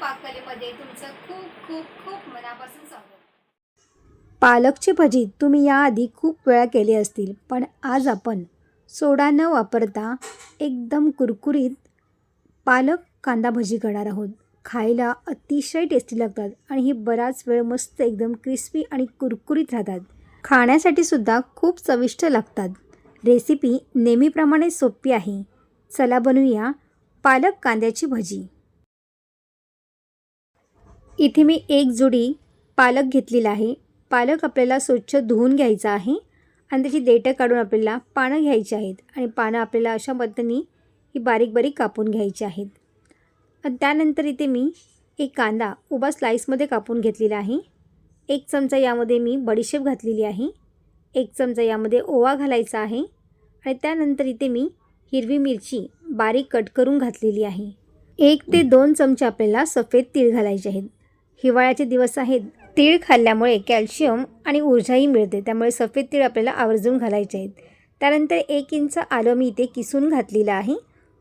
पाककलेमध्ये तुमचं खूप खूप खूप मनापासून स्वागत. पालकची भजी तुम्ही याआधी खूप वेळा केली असतील पण आज आपण सोडा न वापरता एकदम कुरकुरीत पालक कांदा भजी करणार आहोत. खायला अतिशय टेस्टी लागतात आणि ही बराच वेळ मस्त एकदम क्रिस्पी आणि कुरकुरीत राहतात. खाण्यासाठी सुद्धा खूप चविष्ट लागतात. रेसिपी नेहमीप्रमाणे सोपी आहे. चला बनवूया पालक कांद्याची भजी. इथे मी एक जुडी पालक घेतलेला आहे. पालक आपल्याला स्वच्छ धुवून घ्यायचा आहे आणि त्याची देठं काढून आपल्याला पानं घ्यायची आहेत आणि पानं आपल्याला अशा पद्धतीने ही बारीक बारीक कापून घ्यायची आहेत. आणि त्यानंतर इथे मी एक कांदा उभा स्लाईसमध्ये कापून घेतलेला आहे. एक चमचा यामध्ये मी बडीशेप घातलेली आहे. एक चमचा यामध्ये ओवा घालायचा आहे. आणि त्यानंतर इथे मी हिरवी मिरची बारीक कट करून घातलेली आहे. एक ते दोन चमचे आपल्याला सफेद तीळ घालायचे आहेत. हिवाळ्याचे दिवस आहेत. तीळ खाल्ल्यामुळे कॅल्शियम आणि ऊर्जाही मिळते. त्यामुळे सफेद तीळ आपल्याला आवर्जून घालायचे आहेत. त्यानंतर एक इंच आलं मी इथे किसून घातलेलं आहे.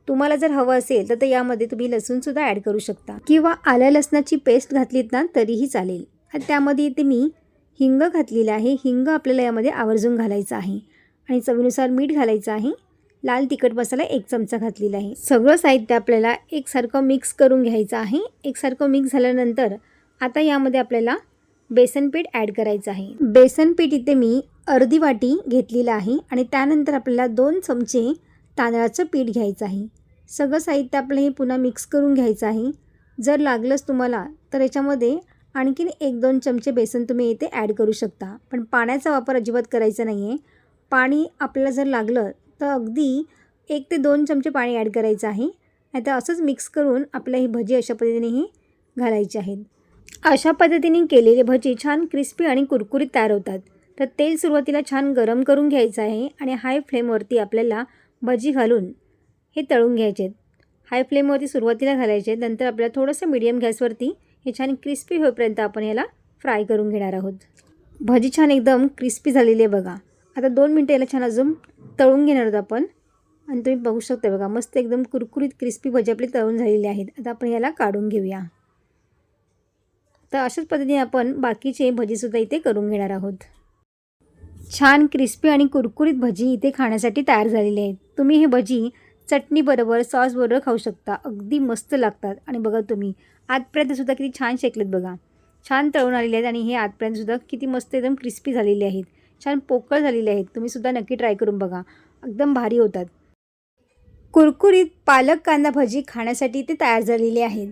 तुम्हाला जर हवं असेल तर यामध्ये तुम्ही लसूणसुद्धा ॲड करू शकता. किंवा आल्या लसणाची पेस्ट घातलीत ना तरीही चालेल. आणि त्यामध्ये इथे मी हिंग घातलेलं आहे. हिंग आपल्याला यामध्ये आवर्जून घालायचं आहे. आणि चवीनुसार मीठ घालायचं आहे. लाल तिखट मसाला एक चमचा घातलेला आहे. सगळं साहित्य आपल्याला एकसारखं मिक्स करून घ्यायचं आहे. एकसारखं मिक्स झाल्यानंतर आता यामध्ये आपल्याला बेसन पीठ ॲड करायचं आहे. बेसन पीठ इथे मी अर्धी वाटी घेतलेलं आहे आणि त्यानंतर आपल्याला दोन चमचे तांदळाचं पीठ घ्यायचं आहे. सगळं साहित्य आपलं हे पुन्हा मिक्स करून घ्यायचं आहे. जर लागलंच तुम्हाला तर याच्यामध्ये आणखीन एक दोन चमचे बेसन तुम्ही इथे ॲड करू शकता. पण पाण्याचा वापर अजिबात करायचा नाही आहे पाणी आपल्याला जर लागलं तर अगदी एक ते दोन चमचे पाणी ॲड करायचं आहे. नाही तर असंच मिक्स करून आपल्या ही भजी अशा पद्धतीनेही घालायची आहेत. अशा पद्धतीने केलेले भजी छान क्रिस्पी आणि कुरकुरीत तयार होतात. तर तेल सुरुवातीला छान गरम करून घ्यायचं आहे आणि हाय फ्लेमवरती आपल्याला भजी घालून हे तळून घ्यायचे. आहेत हाय फ्लेमवरती सुरुवातीला घालायचे नंतर आपल्याला थोडंसं मिडियम गॅसवरती हे छान क्रिस्पी होईपर्यंत आपण याला फ्राय करून घेणार आहोत. भजी छान एकदम क्रिस्पी झालेली आहे बघा. आता दोन मिनटं याला छान अजून तळून घेणार आहोत आपण. आणि तुम्ही बघू शकता बघा मस्त एकदम कुरकुरीत क्रिस्पी भजी आपली तळून झालेली आहेत. आता आपण याला काढून घेऊया. तर अशाच पद्धतीने आपण बाकीचे भजीसुद्धा इथे करून घेणार आहोत. छान क्रिस्पी आणि कुरकुरीत भजी इथे खाण्यासाठी तयार झालेली आहेत. तुम्ही हे भजी चटणीबरोबर सॉसबरोबर खाऊ शकता. अगदी मस्त लागतात. आणि बघा तुम्ही आतपर्यंतसुद्धा किती छान शेकलेत बघा. छान तळून आलेले आहेत आणि हे आतपर्यंतसुद्धा किती मस्त एकदम क्रिस्पी झालेले आहेत. छान पोकळ झालेले आहेत. तुम्हीसुद्धा नक्की ट्राय करून बघा. एकदम भारी होतात. कुरकुरीत पालक कांदा भजी खाण्यासाठी ते तयार झालेली आहेत.